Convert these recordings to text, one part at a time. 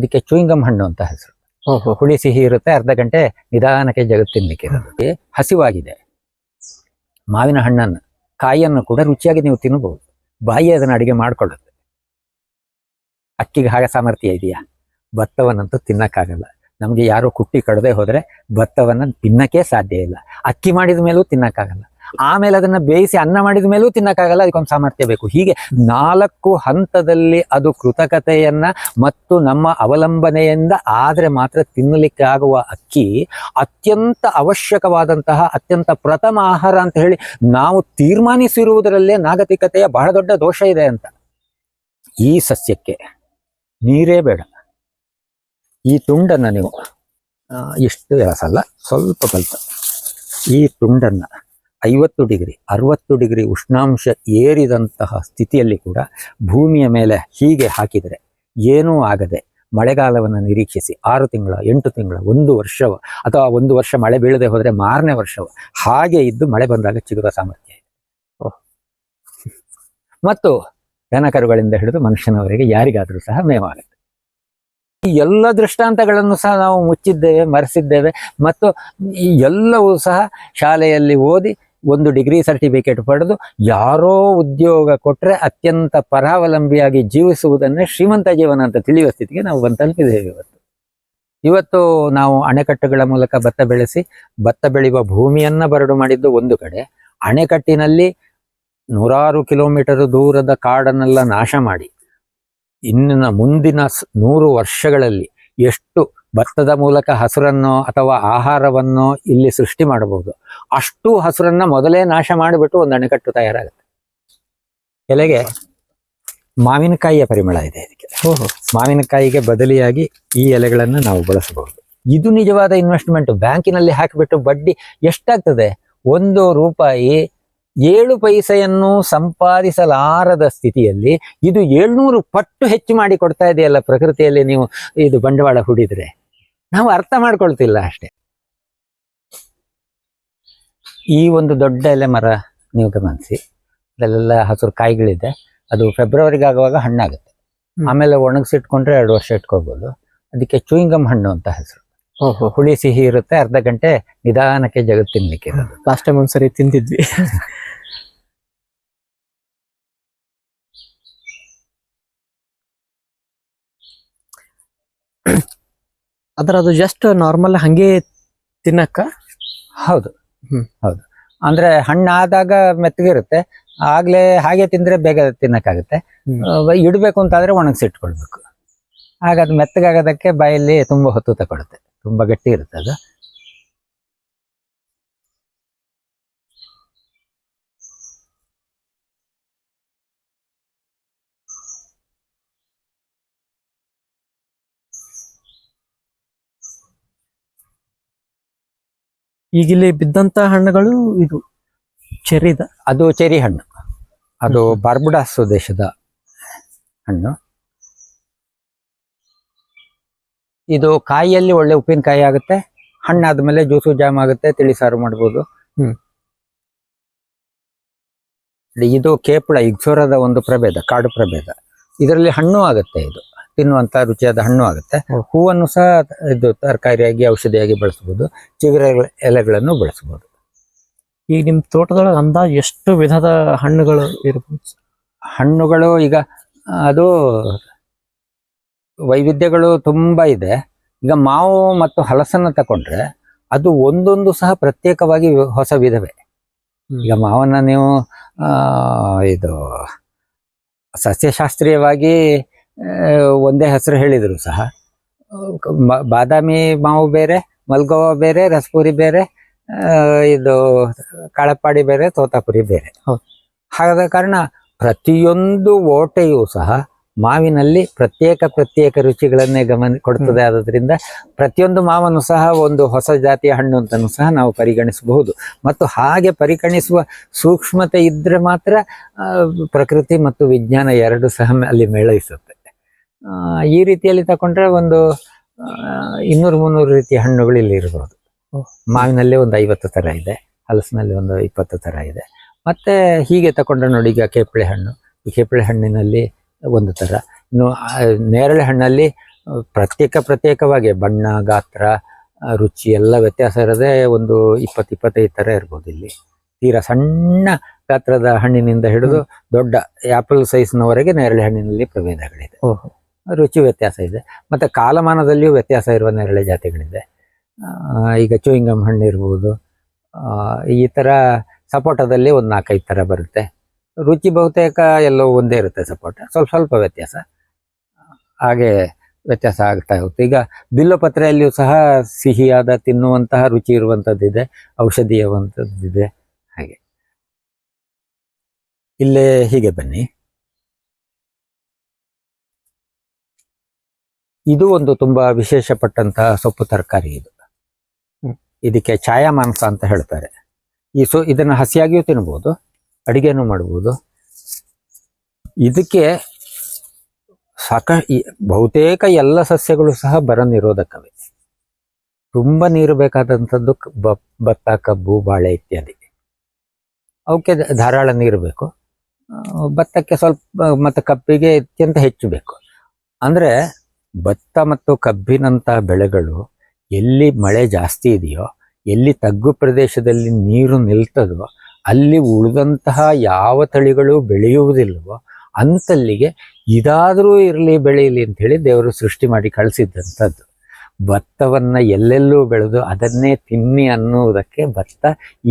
ಅದಕ್ಕೆ ಚೂಯಿಂಗಮ್ ಹಣ್ಣು ಅಂತ ಹೆಸರು. ಹುಳಿ ಸಿಹಿ ಇರುತ್ತೆ ಅರ್ಧ ಗಂಟೆ ನಿಧಾನಕ್ಕೆ ಜಗತ್ತು ತಿನ್ಲಿಕ್ಕೆ ಇರುತ್ತೆ ಹಸಿವಾಗಿದೆ. ಮಾವಿನ ಹಣ್ಣನ್ನು ಕಾಯಿಯನ್ನು ಕೂಡ ರುಚಿಯಾಗಿ ನೀವು ತಿನ್ನಬಹುದು ಬಾಯಿ ಅದನ್ನು ಅಡಿಗೆ ಮಾಡಿಕೊಳ್ಳುತ್ತೆ. ಅಕ್ಕಿಗೆ ಹಾಗೆ ಸಾಮರ್ಥ್ಯ ಇದೆಯಾ? ಭತ್ತವನ್ನಂತೂ ತಿನ್ನಕ್ಕಾಗಲ್ಲ. ನಮಗೆ ಯಾರು ಕುಟ್ಟಿ ಕಡದೆ ಹೋದರೆ ಭತ್ತವನ್ನು ತಿನ್ನಕ್ಕೆ ಸಾಧ್ಯ ಇಲ್ಲ. ಅಕ್ಕಿ ಮಾಡಿದ ಮೇಲೂ ತಿನ್ನಕ್ಕಾಗಲ್ಲ. ಆಮೇಲೆ ಅದನ್ನ ಬೇಯಿಸಿ ಅನ್ನ ಮಾಡಿದ ಮೇಲೂ ತಿನ್ನಕ್ಕಾಗಲ್ಲ, ಅದಕ್ಕೊಂದು ಸಾಮರ್ಥ್ಯ ಬೇಕು. ಹೀಗೆ ನಾಲ್ಕು ಹಂತದಲ್ಲಿ ಅದು ಕೃತಕತೆಯನ್ನ ಮತ್ತು ನಮ್ಮ ಅವಲಂಬನೆಯಿಂದ ಆದರೆ ಮಾತ್ರ ತಿನ್ನಲಿಕ್ಕೆ ಆಗುವ ಅಕ್ಕಿ ಅತ್ಯಂತ ಅವಶ್ಯಕವಾದಂತಹ, ಅತ್ಯಂತ ಪ್ರಥಮ ಆಹಾರ ಅಂತ ಹೇಳಿ ನಾವು ತೀರ್ಮಾನಿಸಿರುವುದರಲ್ಲೇ ನಾಗತಿಕತೆಯ ಬಹಳ ದೊಡ್ಡ ದೋಷ ಇದೆ ಅಂತ. ಈ ಸಸ್ಯಕ್ಕೆ ನೀರೇ ಬೇಡ. ಈ ತುಂಡನ್ನ ನೀವು ಎಷ್ಟು ಎಳಸಲ್ಲ ಸ್ವಲ್ಪ ಕಲ್ಪ ಈ ತುಂಡನ್ನ ಐವತ್ತು ಡಿಗ್ರಿ, ಅರವತ್ತು ಡಿಗ್ರಿ ಉಷ್ಣಾಂಶ ಏರಿದಂತಹ ಸ್ಥಿತಿಯಲ್ಲಿ ಕೂಡ ಭೂಮಿಯ ಮೇಲೆ ಹೀಗೆ ಹಾಕಿದರೆ ಏನೂ ಆಗದೆ ಮಳೆಗಾಲವನ್ನು ನಿರೀಕ್ಷಿಸಿ ಆರು ತಿಂಗಳ, ಎಂಟು ತಿಂಗಳ, ಒಂದು ವರ್ಷವ ಅಥವಾ ಒಂದು ವರ್ಷ ಮಳೆ ಬೀಳದೆ ಹೋದರೆ ಮಾರನೇ ವರ್ಷವ ಹಾಗೆ ಇದ್ದು ಮಳೆ ಬಂದಾಗ ಚಿಗುರ ಸಾಮರ್ಥ್ಯ ಇದೆ. ಮತ್ತು ದನಕರುಗಳಿಂದ ಹಿಡಿದು ಮನುಷ್ಯನವರೆಗೆ ಯಾರಿಗಾದರೂ ಸಹ ಮೇವಾಗುತ್ತೆ ಈ ಎಲ್ಲ ದೃಷ್ಟಾಂತಗಳನ್ನು ಸಹ ನಾವು ಮುಚ್ಚಿದ್ದೇವೆ, ಮರೆಸಿದ್ದೇವೆ ಮತ್ತು ಈ ಎಲ್ಲವೂ ಸಹ ಶಾಲೆಯಲ್ಲಿ ಓದಿ ಒಂದು ಡಿಗ್ರಿ ಸರ್ಟಿಫಿಕೇಟ್ ಪಡೆದು ಯಾರೋ ಉದ್ಯೋಗ ಕೊಟ್ಟರೆ ಅತ್ಯಂತ ಪರಾವಲಂಬಿಯಾಗಿ ಜೀವಿಸುವುದನ್ನೇ ಶ್ರೀಮಂತ ಜೀವನ ಅಂತ ತಿಳಿಯುವ ಸ್ಥಿತಿಗೆ ನಾವು ಬಂದು ತಲುಪಿದ್ದೇವೆ ಇವತ್ತು. ಇವತ್ತು ನಾವು ಅಣೆಕಟ್ಟುಗಳ ಮೂಲಕ ಭತ್ತ ಬೆಳೆಸಿ, ಭತ್ತ ಬೆಳೆಯುವ ಭೂಮಿಯನ್ನು ಬರಡು ಮಾಡಿದ್ದು ಒಂದು ಕಡೆ. ಅಣೆಕಟ್ಟಿನಲ್ಲಿ ನೂರಾರು ಕಿಲೋಮೀಟರ್ ದೂರದ ಕಾಡನ್ನೆಲ್ಲ ನಾಶ ಮಾಡಿ. ಇನ್ನ ಮುಂದಿನ ನೂರು ವರ್ಷಗಳಲ್ಲಿ ಎಷ್ಟು ಭತ್ತದ ಮೂಲಕ ಹಸುರನ್ನೋ ಅಥವಾ ಆಹಾರವನ್ನೋ ಇಲ್ಲಿ ಸೃಷ್ಟಿ ಮಾಡಬಹುದು. ಅಷ್ಟು ಹಸುರನ್ನ ಮೊದಲೇ ನಾಶ ಮಾಡಿಬಿಟ್ಟು ಒಂದು ಅಣೆಕಟ್ಟು ತಯಾರಾಗುತ್ತೆ. ಎಲೆಗೆ ಮಾವಿನಕಾಯಿಯ ಪರಿಮಳ ಇದೆ ಇದಕ್ಕೆ. ಓಹೋ. ಮಾವಿನಕಾಯಿಗೆ ಬದಲಿಯಾಗಿ ಈ ಎಲೆಗಳನ್ನು ನಾವು ಬಳಸಬಹುದು. ಇದು ನಿಜವಾದ ಇನ್ವೆಸ್ಟ್ಮೆಂಟ್ ಬ್ಯಾಂಕಿನಲ್ಲಿ ಹಾಕಿಬಿಟ್ಟು ಬಡ್ಡಿ ಎಷ್ಟಾಗ್ತದೆ? ಒಂದು ರೂಪಾಯಿ ಏಳು ಪೈಸೆಯನ್ನು ಸಂಪಾದಿಸಲಾರದ ಸ್ಥಿತಿಯಲ್ಲಿ ಇದು ಏಳ್ನೂರು ಪಟ್ಟು ಹೆಚ್ಚು ಮಾಡಿ ಕೊಡ್ತಾ ಇದೆಯಲ್ಲ ಪ್ರಕೃತಿಯಲ್ಲಿ ನೀವು ಇದು ಬಂಡವಾಳ ಹೂಡಿದ್ರೆ? ನಾವು ಅರ್ಥ ಮಾಡ್ಕೊಳ್ತಿಲ್ಲ ಅಷ್ಟೇ. ಈ ಒಂದು ದೊಡ್ಡ ಎಲೆ ಮರ ನೀವು ಗಮನಿಸಿ. ಅದಲ್ಲೆಲ್ಲ ಹಸಿರು ಕಾಯಿಗಳಿದೆ. ಅದು ಫೆಬ್ರವರಿಗೆ ಆಗುವಾಗ ಹಣ್ಣಾಗುತ್ತೆ. ಆಮೇಲೆ ಒಣಗಿಸಿಟ್ಕೊಂಡ್ರೆ ಎರಡು ವರ್ಷ ಇಟ್ಕೋಬಹುದು ಅದಕ್ಕೆ ಚೂಯಿಂಗಮ್ ಹಣ್ಣು ಅಂತ ಹೆಸರು. ಹುಳಿ ಸಿಹಿ ಇರುತ್ತೆ ಅರ್ಧ ಗಂಟೆ ನಿಧಾನಕ್ಕೆ ಜಗತ್ತು ತಿನ್ಲಿಕ್ಕೆ ಲಾಸ್ಟ್ ಟೈಮ್ ಒಂದ್ಸರಿ ತಿಂದಿದ್ವಿ. ಅದರ ಅದು ಜಸ್ಟ್ ನಾರ್ಮಲ್ ಹಂಗೆ ತಿನ್ನಕ್ಕ? ಹೌದು. ಹೌದು. ಅಂದ್ರೆ ಹಣ್ಣಾದಾಗ ಮೆತ್ತಗಿರುತ್ತೆ. ಆಗ್ಲೇ ಹಾಗೆ ತಿಂದ್ರೆ ಬೇಗ ತಿನ್ನಕ್ಕಾಗುತ್ತೆ. ಇಡಬೇಕು ಅಂತಾದ್ರೆ ಒಣಗಿಸಿಟ್ಕೊಳ್ಬೇಕು. ಆಗ ಅದು ಮೆತ್ತಗಾಗೋದಕ್ಕೆ ಬಾಯಲ್ಲಿ ತುಂಬಾ ಹೊತ್ತು ತಗೊಳುತ್ತೆ. ತುಂಬಾ ಗಟ್ಟಿ ಇರುತ್ತೆ ಅದು ಈಗ ಇಲ್ಲಿ ಬಿದ್ದಂತ ಹಣ್ಣುಗಳು ಇದು ಚೆರಿದ ಅದು ಚೆರಿ ಹಣ್ಣು. ಅದು. ಬಾರ್ಬುಡಾಸ್ ದೇಶದ ಹಣ್ಣು. ಇದು ಕಾಯಿಯಲ್ಲಿ ಒಳ್ಳೆ ಉಪ್ಪಿನಕಾಯಿ ಆಗುತ್ತೆ. ಹಣ್ಣಾದ್ಮೇಲೆ ಜ್ಯೂಸು ಜಾಮ್ ಆಗುತ್ತೆ ತಿಳಿ ಸಾರು ಮಾಡ್ಬೋದು. ಹ್ಮ್. ಇದು ಕೇಪಳ ಇಗ್ಸೋರದ ಒಂದು ಪ್ರಭೇದ ಕಾಡು ಪ್ರಭೇದ. ಇದರಲ್ಲಿ ಹಣ್ಣು ಆಗುತ್ತೆ ಇದು. ತಿನ್ನುವಂತ ರುಚಿಯಾದ ಹಣ್ಣು ಆಗುತ್ತೆ. ಹೂವನ್ನು ಸಹ ಇದು ತರಕಾರಿಯಾಗಿ ಔಷಧಿಯಾಗಿ ಬಳಸಬಹುದು. ಚಿಗುರ ಎಲೆಗಳನ್ನು ಬಳಸಬಹುದು. ಈಗ ನಿಮ್ ತೋಟದೊಳಗೆ ಅಂದಾಜು ಎಷ್ಟು ವಿಧದ ಹಣ್ಣುಗಳು ಇರಬಹುದು ಹಣ್ಣುಗಳು ಈಗ ಅದು ವೈವಿಧ್ಯಗಳು ತುಂಬಾ ಇದೆ. ಈಗ ಮಾವು ಮತ್ತು ಹಲಸನ್ನ ತಕೊಂಡ್ರೆ ಅದು ಒಂದೊಂದು ಸಹ ಪ್ರತ್ಯೇಕವಾಗಿ ಹೊಸ ವಿಧವೇ. ಈಗ ಮಾವನ್ನ ನೀವು ಇದು ಸಸ್ಯಶಾಸ್ತ್ರೀಯವಾಗಿ ಒಂದೇ ಹೆಸರು ಹೇಳಿದರು ಸಹ. ಬಾದಾಮಿ ಮಾವು ಬೇರೆ ಮಲ್ಗೋವಾ ಬೇರೆ ರಸಪುರಿ ಬೇರೆ ಇದು ಕಾಳಪ್ಪಾಡಿ ಬೇರೆ ತೋತಾಪುರಿ ಬೇರೆ. ಹಾಗಾದ ಕಾರಣ ಪ್ರತಿಯೊಂದು ಓಟೆಯೂ ಸಹ ಮಾವಿನಲ್ಲಿ ಪ್ರತ್ಯೇಕ ಪ್ರತ್ಯೇಕ ರುಚಿಗಳನ್ನೇ ಗಮನ ಕೊಡ್ತದೆ ಆದ್ದರಿಂದ ಪ್ರತಿಯೊಂದು ಮಾವನ್ನು ಸಹ ಒಂದು ಹೊಸ ಜಾತಿಯ ಹಣ್ಣು ಅಂತಲೂ ಸಹ ನಾವು ಪರಿಗಣಿಸಬಹುದು. ಮತ್ತು ಹಾಗೆ ಪರಿಗಣಿಸುವ ಸೂಕ್ಷ್ಮತೆ ಇದ್ದರೆ ಮಾತ್ರ ಪ್ರಕೃತಿ ಮತ್ತು ವಿಜ್ಞಾನ ಎರಡು ಸಹ ಅಲ್ಲಿ ಮೇಳೈಸುತ್ತೆ. ಈ ರೀತಿಯಲ್ಲಿ ತಕೊಂಡ್ರೆ ಒಂದು ಇನ್ನೂರು ಮುನ್ನೂರು ರೀತಿಯ ಹಣ್ಣುಗಳು ಇಲ್ಲಿ ಇರಬಹುದು ಮಾವಿನಲ್ಲೇ ಒಂದು ಐವತ್ತು ತರ ಇದೆ ಹಲಸಿನಲ್ಲಿ ಒಂದು ಇಪ್ಪತ್ತು ತರ ಇದೆ. ಮತ್ತೆ ಹೀಗೆ ತಕೊಂಡ್ರೆ ನೋಡಿ ಈಗ ಕೇಪಳೆ ಹಣ್ಣು. ಈ ಕೇಪಳೆ ಹಣ್ಣಿನಲ್ಲಿ ಒಂದು ತರ. ಇನ್ನು ನೇರಳೆ ಹಣ್ಣಲ್ಲಿ ಪ್ರತ್ಯೇಕ ಪ್ರತ್ಯೇಕವಾಗಿ ಬಣ್ಣ ಗಾತ್ರ ರುಚಿ ಎಲ್ಲ ವ್ಯತ್ಯಾಸ ಇರದೆ ಒಂದು ಇಪ್ಪತ್ತು ಇಪ್ಪತ್ತೈದು ಥರ ಇರ್ಬೋದು ಇಲ್ಲಿ. ತೀರಾ ಸಣ್ಣ ಗಾತ್ರದ ಹಣ್ಣಿನಿಂದ ಹಿಡಿದು ದೊಡ್ಡ ಆ್ಯಪಲ್ ಸೈಜ್ನವರೆಗೆ ನೇರಳೆ ಹಣ್ಣಿನಲ್ಲಿ ಪ್ರಭೇದಗಳಿದೆ. ಓಹೋ. ರುಚಿ ವ್ಯತ್ಯಾಸ ಇದೆ. ಮತ್ತು ಕಾಲಮಾನದಲ್ಲಿಯೂ ವ್ಯತ್ಯಾಸ ಇರುವ ನೇರಳೆ ಜಾತಿಗಳಿದೆ. ಈಗ ಚೂಯಿಂಗಮ್ ಹಣ್ಣು ಇರ್ಬೋದು. ಈ ಥರ ಸಪೋಟದಲ್ಲಿ ಒಂದು ನಾಲ್ಕೈದು ಥರ ಬರುತ್ತೆ. ರುಚಿ ಬಹುತೇಕ ಎಲ್ಲವೂ ಒಂದೇ ಇರುತ್ತೆ ಸಪೋಟ. ಸ್ವಲ್ಪ ಸ್ವಲ್ಪ ವ್ಯತ್ಯಾಸ. ಹಾಗೆ ವ್ಯತ್ಯಾಸ ಆಗ್ತಾ ಹೋಗುತ್ತೆ. ಈಗ ಬಿಲ್ಲುಪತ್ರೆಯಲ್ಲಿಯೂ ಸಹ ಸಿಹಿಯಾದ ತಿನ್ನುವಂತಹ ರುಚಿ ಇರುವಂಥದ್ದಿದೆ ಔಷಧೀಯವಂಥದ್ದಿದೆ ಹಾಗೆ. ಇಲ್ಲೇ ಹೀಗೆ ಬನ್ನಿ. ಇದು ಒಂದು ತುಂಬಾ ವಿಶೇಷಪಟ್ಟಂತಹ ಸೊಪ್ಪು ತರಕಾರಿ ಇದು. ಇದಕ್ಕೆ ಛಾಯಾ ಮಾಂಸ ಅಂತ ಹೇಳ್ತಾರೆ. ಈ ಸೊ ಇದನ್ನು ಹಸಿಯಾಗಿಯೂ ತಿನ್ಬೋದು ಅಡುಗೆನೂ ಮಾಡ್ಬೋದು. ಇದಕ್ಕೆ ಸಾಕ ಬಹುತೇಕ ಎಲ್ಲ ಸಸ್ಯಗಳು ಸಹ ಬರ ನಿರೋಧಕವೇ ತುಂಬ ನೀರು ಬೇಕಾದಂಥದ್ದು ಭತ್ತ ಕಬ್ಬು ಬಾಳೆ ಇತ್ಯಾದಿ. ಅವಕ್ಕೆ ಧಾರಾಳ ನೀರು ಬೇಕು. ಭತ್ತಕ್ಕೆ ಸ್ವಲ್ಪ ಮತ್ತು ಕಪ್ಪಿಗೆ ಅತ್ಯಂತ ಹೆಚ್ಚು ಬೇಕು. ಅಂದರೆ ಭತ್ತ ಮತ್ತು ಕಬ್ಬಿನಂತಹ ಬೆಳೆಗಳು ಎಲ್ಲಿ ಮಳೆ ಜಾಸ್ತಿ ಇದೆಯೋ, ಎಲ್ಲಿ ತಗ್ಗು ಪ್ರದೇಶದಲ್ಲಿ ನೀರು ನಿಲ್ತದೋ, ಅಲ್ಲಿ ಉಳಿದಂತಹ ಯಾವ ತಳಿಗಳು ಬೆಳೆಯುವುದಿಲ್ಲವೋ ಅಂತಲ್ಲಿಗೆ ಇದಾದರೂ ಇರಲಿ ಬೆಳೆಯಲಿ ಅಂತೇಳಿ ದೇವರು ಸೃಷ್ಟಿ ಮಾಡಿ ಕಳಿಸಿದ್ದಂಥದ್ದು ಭತ್ತವನ್ನು ಎಲ್ಲೆಲ್ಲೂ ಬೆಳೆದು ಅದನ್ನೇ ತಿನ್ನಿ ಅನ್ನುವುದಕ್ಕೆ ಭತ್ತ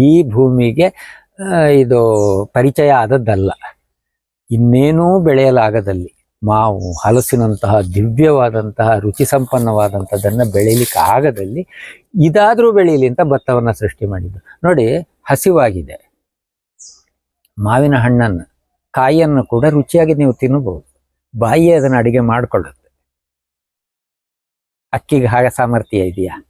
ಈ ಭೂಮಿಗೆ ಇದು ಪರಿಚಯ ಆದದ್ದಲ್ಲ. ಇನ್ನೇನೂ ಬೆಳೆಯಲಾಗದಲ್ಲಿ. ಮಾವು, ಹಲಸಿನಂತಹ ದಿವ್ಯವಾದಂತಹ ರುಚಿ ಸಂಪನ್ನವಾದಂಥದ್ದನ್ನು ಬೆಳೀಲಿಕ್ಕೆ ಆಗದಲ್ಲಿ ಇದಾದರೂ ಬೆಳೀಲಿ ಅಂತ ಭತ್ತವನ್ನು ಸೃಷ್ಟಿ ಮಾಡಿದ್ದು. ನೋಡಿ, ಹಸಿವಾಗಿದೆ. ಮಾವಿನ ಹಣ್ಣನ್ನು, ಕಾಯಿಯನ್ನು ಕೂಡ ರುಚಿಯಾಗಿ ನೀವು ತಿನ್ನಬಹುದು ಬಾಯಿ ಅದನ್ನು ಅಡುಗೆ ಮಾಡಿಕೊಳ್ಳುತ್ತೆ. ಅಕ್ಕಿಗೆ ಹಾಗೆ ಸಾಮರ್ಥ್ಯ ಇದೆಯಾ?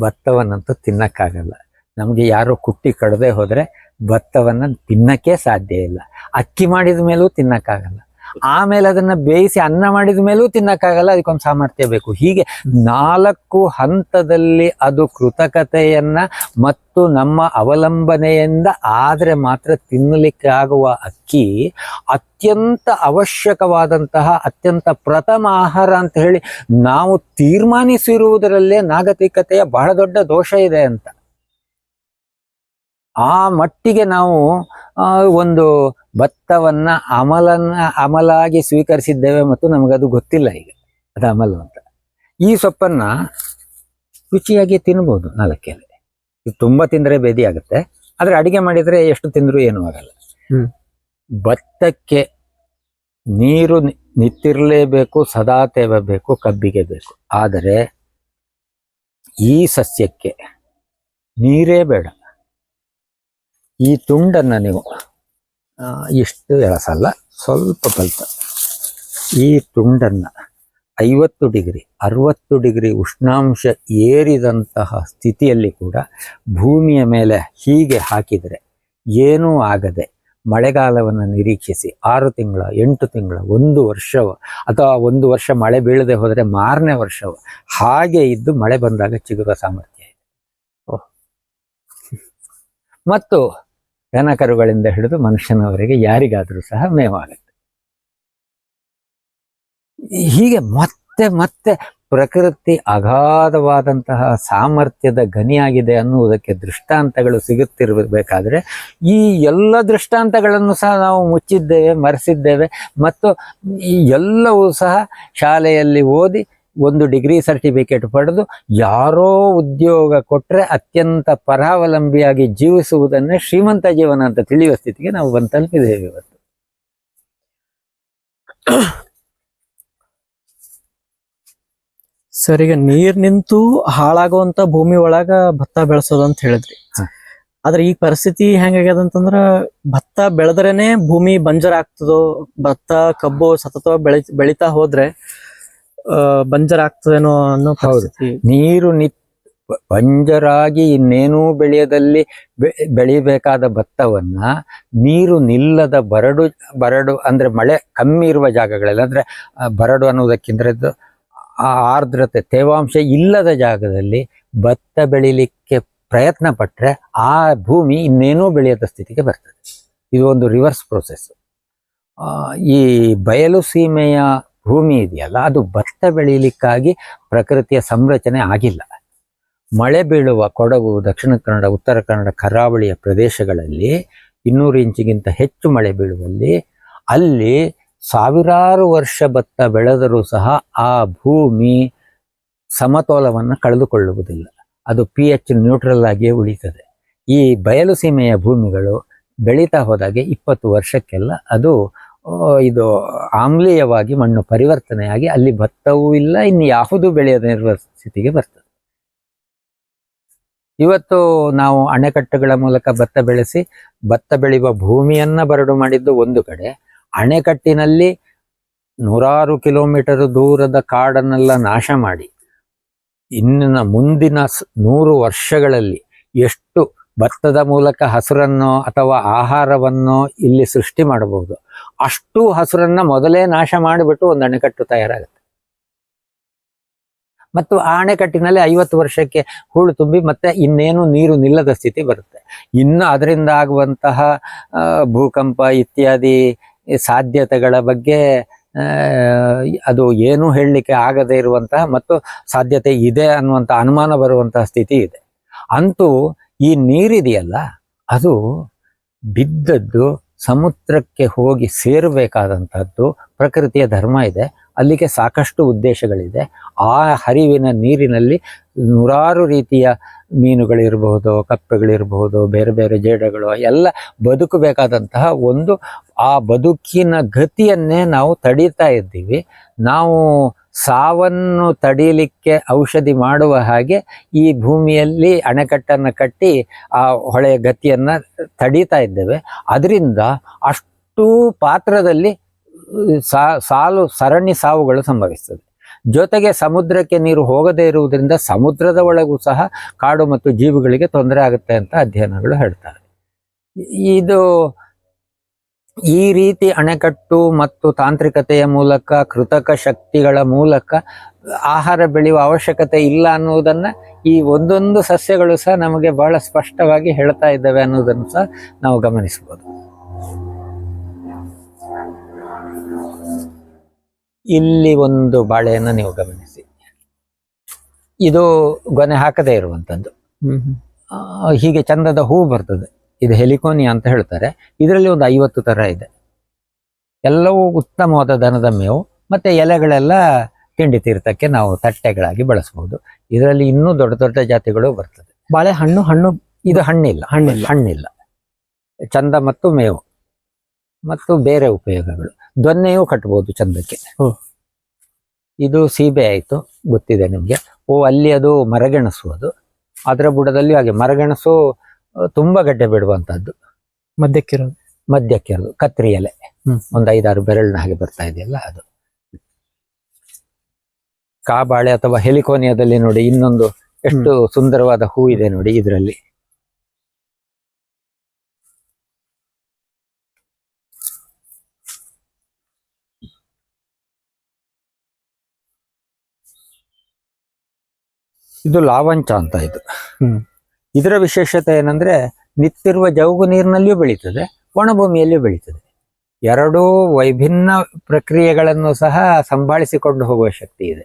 ಭತ್ತವನ್ನಂತೂ ತಿನ್ನಕ್ಕಾಗಲ್ಲ. ನಮಗೆ ಯಾರೋ ಕುಟ್ಟಿ ಕಡದೆ ಹೋದರೆ ಭತ್ತವನ್ನು ತಿನ್ನಕ್ಕೆ ಸಾಧ್ಯ ಇಲ್ಲ. ಅಕ್ಕಿ ಮಾಡಿದ ಮೇಲೂ ತಿನ್ನಕ್ಕಾಗಲ್ಲ. ಆಮೇಲೆ ಅದನ್ನ ಬೇಯಿಸಿ ಅನ್ನ ಮಾಡಿದ ಮೇಲೂ ತಿನ್ನಕ್ಕಾಗಲ್ಲ, ಅದಕ್ಕೊಂದು ಸಾಮರ್ಥ್ಯ ಬೇಕು. ಹೀಗೆ ನಾಲ್ಕು ಹಂತದಲ್ಲಿ ಅದು ಕೃತಕತೆಯನ್ನ ಮತ್ತು ನಮ್ಮ ಅವಲಂಬನೆಯಿಂದ ಆದರೆ ಮಾತ್ರ ತಿನ್ನಲಿಕ್ಕೆ ಆಗುವ ಅಕ್ಕಿ ಅತ್ಯಂತ ಅವಶ್ಯಕವಾದಂತಹ, ಅತ್ಯಂತ ಪ್ರಥಮ ಆಹಾರ ಅಂತ ಹೇಳಿ ನಾವು ತೀರ್ಮಾನಿಸಿರುವುದರಲ್ಲೇ ನಾಗರಿಕತೆಯ ಬಹಳ ದೊಡ್ಡ ದೋಷ ಇದೆ ಅಂತ. ಆ ಮಟ್ಟಿಗೆ ನಾವು ಒಂದು ಭತ್ತವನ್ನ ಅಮಲನ್ನ ಅಮಲಾಗಿ ಸ್ವೀಕರಿಸಿದ್ದೇವೆ ಮತ್ತು ನಮಗದು ಗೊತ್ತಿಲ್ಲ ಈಗ. ಅದು ಅಮಲು ಅಂತ. ಈ ಸೊಪ್ಪನ್ನ ರುಚಿಯಾಗಿ ತಿನ್ಬೋದು ನಾಲ್ಕೆಯಲ್ಲಿ ಇದು ತುಂಬಾ ತಿಂದ್ರೆ ಬೇದಿ ಆಗುತ್ತೆ. ಆದ್ರೆ ಅಡಿಗೆ ಮಾಡಿದ್ರೆ ಎಷ್ಟು ತಿಂದರೂ ಏನು ಆಗಲ್ಲ. ಭತ್ತಕ್ಕೆ ನೀರು ನಿತ್ತಿರಲೇಬೇಕು ನಿಂತಿರ್ಲೇಬೇಕು ಸದಾ ತೇವಬೇಕು ಕಬ್ಬಿಗೆ ಬೇಕು. ಆದರೆ ಈ ಸಸ್ಯಕ್ಕೆ ನೀರೇ ಬೇಡ. ಈ ತುಂಡನ್ನು ನೀವು ಇಷ್ಟು ಎಳಸಲ್ಲ, ಸ್ವಲ್ಪ ಬಲ್ತ ಈ ತುಂಡನ್ನು ಐವತ್ತು ಡಿಗ್ರಿ, ಅರವತ್ತು ಡಿಗ್ರಿ ಉಷ್ಣಾಂಶ ಏರಿದಂತಹ ಸ್ಥಿತಿಯಲ್ಲಿ ಕೂಡ ಭೂಮಿಯ ಮೇಲೆ ಹೀಗೆ ಹಾಕಿದರೆ ಏನೂ ಆಗದೆ ಮಳೆಗಾಲವನ್ನು ನಿರೀಕ್ಷಿಸಿ ಆರು ತಿಂಗಳ, ಎಂಟು ತಿಂಗಳ, ಒಂದು ವರ್ಷವ, ಅಥವಾ ಒಂದು ವರ್ಷ ಮಳೆ ಬೀಳದೆ ಹೋದರೆ ಮಾರನೇ ವರ್ಷವ, ಹಾಗೆ ಇದ್ದು ಮಳೆ ಬಂದಾಗ ಚಿಗುರ ಸಾಮರ್ಥ್ಯ ಇದೆ ಓಹ್. ಮತ್ತು ದನಕರುಗಳಿಂದ ಹಿಡಿದು ಮನುಷ್ಯನವರೆಗೆ ಯಾರಿಗಾದರೂ ಸಹ ಮೇವಾಗುತ್ತೆ. ಹೀಗೆ ಮತ್ತೆ ಮತ್ತೆ ಪ್ರಕೃತಿ ಅಗಾಧವಾದಂತಹ ಸಾಮರ್ಥ್ಯದ ಗನಿಯಾಗಿದೆ ಅನ್ನುವುದಕ್ಕೆ ದೃಷ್ಟಾಂತಗಳು ಸಿಗುತ್ತಿರಬೇಕಾದ್ರೆ ಈ ಎಲ್ಲ ದೃಷ್ಟಾಂತಗಳನ್ನು ಸಹ ನಾವು ಮುಚ್ಚಿದ್ದೇವೆ, ಮರೆಸಿದ್ದೇವೆ ಮತ್ತು ಈ ಎಲ್ಲವೂ ಸಹ ಶಾಲೆಯಲ್ಲಿ ಓದಿ ಒಂದು ಡಿಗ್ರಿ ಸರ್ಟಿಫಿಕೇಟ್ ಪಡೆದು ಯಾರೋ ಉದ್ಯೋಗ ಕೊಟ್ಟರೆ ಅತ್ಯಂತ ಪರಾವಲಂಬಿಯಾಗಿ ಜೀವಿಸುವುದನ್ನೇ ಶ್ರೀಮಂತ ಜೀವನ ಅಂತ ತಿಳಿಯುವ ಸ್ಥಿತಿಗೆ ನಾವು ಬಂದು ತಲುಪಿದ್ದೇವೆ ಇವತ್ತು ಸರ್ ಈಗ ನೀರ್ ನಿಂತು ಹಾಳಾಗುವಂತ ಭೂಮಿ ಒಳಗ ಭತ್ತ ಬೆಳೆಸೋದು ಅಂತ ಹೇಳಿದ್ರಿ. ಆದ್ರೆ ಈ ಪರಿಸ್ಥಿತಿ ಹೆಂಗಾಗ್ಯದ ಅಂತಂದ್ರ ಭತ್ತ ಬೆಳೆದ್ರೇನೆ ಭೂಮಿ ಬಂಜರ್ ಆಗ್ತದೋ ಭತ್ತ ಕಬ್ಬು ಸತತವಾಗಿ ಬೆಳಿ ಬೆಳಿತಾ ಹೋದ್ರೆ ಬಂಜರ್ ಆಗ್ತದೇನೋ ಅನ್ನೋ ಹೌದು. ನೀರು ನಿ ಬಂಜರಾಗಿ ಇನ್ನೇನೂ ಬೆಳೆಯದಲ್ಲಿ ಬೆಳಿಬೇಕಾದ ಭತ್ತವನ್ನ ನೀರು ನಿಲ್ಲದ ಬರಡು ಬರಡು ಅಂದ್ರೆ ಮಳೆ ಕಮ್ಮಿ ಇರುವ ಜಾಗಗಳಲ್ಲಿ ಅಂದ್ರೆ ಬರಡು ಅನ್ನೋದಕ್ಕಿಂತ ಆ ಆರ್ದ್ರತೆ ತೇವಾಂಶ ಇಲ್ಲದ ಜಾಗದಲ್ಲಿ ಭತ್ತ ಬೆಳಿಲಿಕ್ಕೆ ಪ್ರಯತ್ನ ಪಟ್ಟರೆ ಆ ಭೂಮಿ ಇನ್ನೇನೂ ಬೆಳೆಯದ ಸ್ಥಿತಿಗೆ ಬರ್ತದೆ. ಇದು ಒಂದು ರಿವರ್ಸ್ ಪ್ರೋಸೆಸ್ ಈ ಬಯಲು ಸೀಮೆಯ ಭೂಮಿ ಇದೆಯಲ್ಲ, ಅದು ಭತ್ತ ಬೆಳೀಲಿಕ್ಕಾಗಿ ಪ್ರಕೃತಿಯ ಸಂರಚನೆ ಆಗಿಲ್ಲ. ಮಳೆ ಬೀಳುವ ಕೊಡಗು, ದಕ್ಷಿಣ ಕನ್ನಡ, ಉತ್ತರ ಕನ್ನಡ ಕರಾವಳಿಯ ಪ್ರದೇಶಗಳಲ್ಲಿ ಇನ್ನೂರು ಇಂಚಿಗಿಂತ ಹೆಚ್ಚು ಮಳೆ ಬೀಳುವಲ್ಲಿ ಅಲ್ಲಿ ಸಾವಿರಾರು ವರ್ಷ ಭತ್ತ ಬೆಳೆದರೂ ಸಹ ಆ ಭೂಮಿ ಸಮತೋಲವನ್ನು ಕಳೆದುಕೊಳ್ಳುವುದಿಲ್ಲ. ಅದು ಪಿ ಎಚ್ ನ್ಯೂಟ್ರಲ್ ಆಗಿಯೇ ಉಳಿತದೆ. ಈ ಬಯಲು ಸೀಮೆಯ ಭೂಮಿಗಳು ಬೆಳೀತಾ ಹೋದಾಗೆ ಇಪ್ಪತ್ತು ವರ್ಷಕ್ಕೆಲ್ಲ ಅದು ಇದು ಆಮ್ಲೀಯವಾಗಿ ಮಣ್ಣು ಪರಿವರ್ತನೆಯಾಗಿ ಅಲ್ಲಿ ಭತ್ತವೂ ಇಲ್ಲ, ಇನ್ನು ಯಾವುದು ಬೆಳೆಯದ ಇರುವ ಸ್ಥಿತಿಗೆ ಬರ್ತದೆ. ಇವತ್ತು ನಾವು ಅಣೆಕಟ್ಟುಗಳ ಮೂಲಕ ಭತ್ತ ಬೆಳೆಸಿ, ಭತ್ತ ಬೆಳೆಯುವ ಭೂಮಿಯನ್ನ ಬರಡು ಮಾಡಿದ್ದು ಒಂದು ಕಡೆ. ಅಣೆಕಟ್ಟಿನಲ್ಲಿ ನೂರಾರು ಕಿಲೋಮೀಟರ್ ದೂರದ ಕಾಡನ್ನೆಲ್ಲ ನಾಶ ಮಾಡಿ ಇನ್ನ ಮುಂದಿನ ನೂರು ವರ್ಷಗಳಲ್ಲಿ ಎಷ್ಟು ಭತ್ತದ ಮೂಲಕ ಹಸಿರನ್ನೋ ಅಥವಾ ಆಹಾರವನ್ನೋ ಇಲ್ಲಿ ಸೃಷ್ಟಿ ಮಾಡಬಹುದು. ಅಷ್ಟು ಹಸುರನ್ನ ಮೊದಲೇ ನಾಶ ಮಾಡಿಬಿಟ್ಟು ಒಂದು ಅಣೆಕಟ್ಟು ತಯಾರಾಗುತ್ತೆ. ಮತ್ತು ಆ ಅಣೆಕಟ್ಟಿನಲ್ಲಿ ಐವತ್ತು ವರ್ಷಕ್ಕೆ ಹೂಳು ತುಂಬಿ ಮತ್ತೆ ಇನ್ನೇನು ನೀರು ನಿಲ್ಲದ ಸ್ಥಿತಿ ಬರುತ್ತೆ. ಇನ್ನು ಅದರಿಂದ ಆಗುವಂತಹ ಭೂಕಂಪ ಇತ್ಯಾದಿ ಸಾಧ್ಯತೆಗಳ ಬಗ್ಗೆ ಅದು ಏನೂ ಹೇಳಲಿಕ್ಕೆ ಆಗದೇ ಇರುವಂತಹ ಮತ್ತು ಸಾಧ್ಯತೆ ಇದೆ ಅನ್ನುವಂಥ ಅನುಮಾನ ಬರುವಂತಹ ಸ್ಥಿತಿ ಇದೆ. ಅಂತೂ ಈ ನೀರಿದೆಯಲ್ಲ, ಅದು ಬಿದ್ದದ್ದು ಸಮುದ್ರಕ್ಕೆ ಹೋಗಿ ಸೇರಬೇಕಾದಂಥದ್ದು ಪ್ರಕೃತಿಯ ಧರ್ಮ ಇದೆ. ಅಲ್ಲಿಗೆ ಸಾಕಷ್ಟು ಉದ್ದೇಶಗಳಿದೆ. ಆ ಹರಿವಿನ ನೀರಿನಲ್ಲಿ ನೂರಾರು ರೀತಿಯ ಮೀನುಗಳಿರಬಹುದು, ಕಪ್ಪೆಗಳಿರಬಹುದು, ಬೇರೆ ಬೇರೆ ಜೇಡಗಳು, ಎಲ್ಲ ಬದುಕಬೇಕಾದಂತಹ ಒಂದು ಆ ಬದುಕಿನ ಗತಿಯನ್ನೇ ನಾವು ತಡೀತಾ ಇದ್ದೀವಿ. ನಾವು ಸಾವನ್ನು ತಡೀಲಿಕ್ಕೆ ಔಷಧಿ ಮಾಡುವ ಹಾಗೆ ಈ ಭೂಮಿಯಲ್ಲಿ ಅಣೆಕಟ್ಟನ್ನು ಕಟ್ಟಿ ಆ ಹೊಳೆಯ ಗತಿಯನ್ನು ತಡೀತಾ ಇದ್ದೇವೆ. ಅದರಿಂದ ಅಷ್ಟು ಪಾತ್ರದಲ್ಲಿ ಸಾಲು ಸರಣಿ ಸಾವುಗಳು ಸಂಭವಿಸ್ತದೆ. ಜೊತೆಗೆ ಸಮುದ್ರಕ್ಕೆ ನೀರು ಹೋಗದೇ ಇರುವುದರಿಂದ ಸಮುದ್ರದ ಒಳಗೂ ಸಹ ಕಾಡು ಮತ್ತು ಜೀವಿಗಳಿಗೆ ತೊಂದರೆ ಆಗುತ್ತೆ ಅಂತ ಅಧ್ಯಯನಗಳು ಹೇಳ್ತಾರೆ ಇದು ಈ ರೀತಿ ಅಣೆಕಟ್ಟು ಮತ್ತು ತಾಂತ್ರಿಕತೆಯ ಮೂಲಕ, ಕೃತಕ ಶಕ್ತಿಗಳ ಮೂಲಕ ಆಹಾರ ಬೆಳೆಯುವ ಅವಶ್ಯಕತೆ ಇಲ್ಲ ಅನ್ನುವುದನ್ನು ಈ ಒಂದೊಂದು ಸಸ್ಯಗಳು ಸಹ ನಮಗೆ ಬಹಳ ಸ್ಪಷ್ಟವಾಗಿ ಹೇಳ್ತಾ ಇದ್ದಾವೆ ಅನ್ನೋದನ್ನು ಸಹ ನಾವು ಗಮನಿಸಬಹುದು. ಇಲ್ಲಿ ಒಂದು ಬಾಳೆಯನ್ನು ನೀವು ಗಮನಿಸಿ. ಇದು ಗೊನೆ ಹಾಕದೇ ಇರುವಂಥದ್ದು. ಹೀಗೆ ಚಂದದ ಹೂ ಬರ್ತದೆ. ಇದು ಹೆಲಿಕೋನಿ ಅಂತ ಹೇಳ್ತಾರೆ. ಇದರಲ್ಲಿ ಒಂದು ಐವತ್ತು ಥರ ಇದೆ. ಎಲ್ಲವೂ ಉತ್ತಮವಾದ ದನದ ಮೇವು ಮತ್ತು ಎಲೆಗಳೆಲ್ಲ ತಿಂಡಿ ತೀರ್ಥಕ್ಕೆ ನಾವು ತಟ್ಟೆಗಳಾಗಿ ಬಳಸ್ಬೋದು ಇದರಲ್ಲಿ ಇನ್ನೂ ದೊಡ್ಡ ದೊಡ್ಡ ಜಾತಿಗಳು ಬರ್ತದೆ. ಬಾಳೆ ಹಣ್ಣು ಹಣ್ಣು ಇದು ಹಣ್ಣಿಲ್ಲ. ಹಣ್ಣಿಲ್ಲ. ಹಣ್ಣಿಲ್ಲ. ಚಂದ ಮತ್ತು ಮೇವು. ಮತ್ತು ಬೇರೆ ಉಪಯೋಗಗಳು. ದೊನ್ನೆಯೂ ಕಟ್ಬೋದು ಚಂದಕ್ಕೆ. ಇದು ಸೀಬೆ ಆಯಿತು ಗೊತ್ತಿದೆ ನಿಮಗೆ. ಓ ಅಲ್ಲಿ ಅದು ಮರಗೆಣಸು ಅದು. ಅದರ ಬುಡದಲ್ಲಿ ಹಾಗೆ ಮರಗೆಣಸು ತುಂಬಾ ಗಡ್ಡೆ ಬಿಡುವಂತಹದ್ದು. ಮಧ್ಯಕ್ಕಿರೋದು ಮಧ್ಯಕ್ಕೆ ಅದು ಕತ್ರಿ ಎಲೆ. ಹ್ಮ್. ಒಂದು ಐದಾರು ಬೆರಳಿನ ಹಾಗೆ ಬರ್ತಾ ಇದೆಯಲ್ಲ ಅದು. ಕಾಬಾಳೆ ಅಥವಾ ಹೆಲಿಕೋನಿಯಾದಲ್ಲಿ ನೋಡಿ ಇನ್ನೊಂದು ಎಷ್ಟು ಸುಂದರವಾದ ಹೂ ಇದೆ ನೋಡಿ ಇದರಲ್ಲಿ. ಇದು ಲಾವಂಚ ಅಂತ ಇದು. ಇದರ ವಿಶೇಷತೆ ಏನಂದ್ರೆ ನಿತ್ತಿರುವ ಜೌಗು ನೀರಿನಲ್ಲಿಯೂ ಬೆಳೀತದೆ ಒಣಭೂಮಿಯಲ್ಲಿಯೂ ಬೆಳೀತದೆ. ಎರಡೂ ವೈಭಿನ್ನ ಪ್ರಕ್ರಿಯೆಗಳನ್ನು ಸಹ ಸಂಭಾಳಿಸಿಕೊಂಡು ಹೋಗುವ ಶಕ್ತಿ ಇದೆ.